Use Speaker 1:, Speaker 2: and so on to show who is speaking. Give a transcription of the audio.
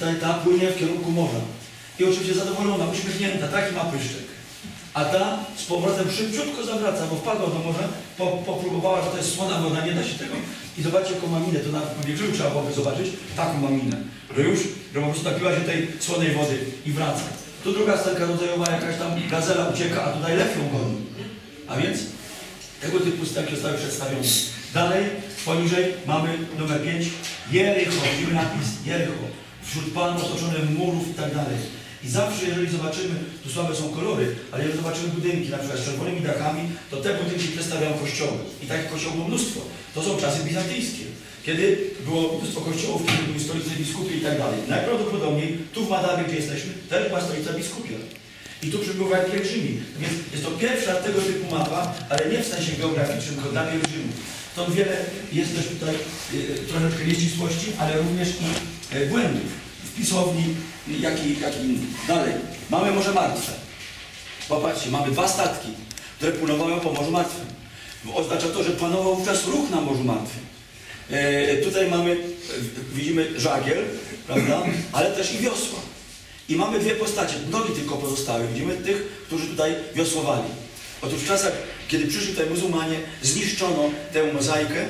Speaker 1: Ta, ta płynie w kierunku morza. I oczywiście zadowolona, uśmiechnięta, taki ma pyszczek. A ta z powrotem szybciutko zawraca, bo wpadła do morza, po, popróbowała, że to jest słona woda, nie da się tego. I zobaczcie jaką ma minę, to na powietrzu trzeba byłoby zobaczyć, taką ma minę. Że już, że po prostu napiła się tej słonej wody i wraca. Tu druga scenka rodzajowa, jakaś tam gazela ucieka, a tutaj lew ją goni. A więc tego typu scenki zostały przedstawione. Dalej, poniżej mamy numer 5, Jericho, widzimy napis Jericho. Wśród palm otoczonych murów i tak dalej. I zawsze, jeżeli zobaczymy, tu słabe są kolory, ale jeżeli zobaczymy budynki, na przykład z czerwonymi dachami, to te budynki przedstawiają kościoły. I takich kościołów mnóstwo. To są czasy bizantyjskie, kiedy było mnóstwo kościołów, kiedy były stolice biskupie i tak dalej. Najprawdopodobniej tu w Madawie, gdzie jesteśmy, też była stolica biskupia. I tu przybywali pielgrzymi. Więc jest to pierwsza tego typu mapa, ale nie w sensie geograficznym, tylko dla pielgrzymów. Stąd wiele jest też tutaj y, troszeczkę nieścisłości, ale również i y, błędów pisowni, jak i, jak i. Dalej. Mamy Morze Martwe. Popatrzcie, mamy dwa statki, które pływały po Morzu Martwym. Oznacza to, że panował wówczas ruch na Morzu Martwym. E, tutaj mamy, widzimy żagiel, prawda, ale też i wiosła. I mamy dwie postacie, nogi tylko pozostały. Widzimy tych, którzy tutaj wiosłowali. Otóż w czasach, kiedy przyszli tutaj muzułmanie, zniszczono tę mozaikę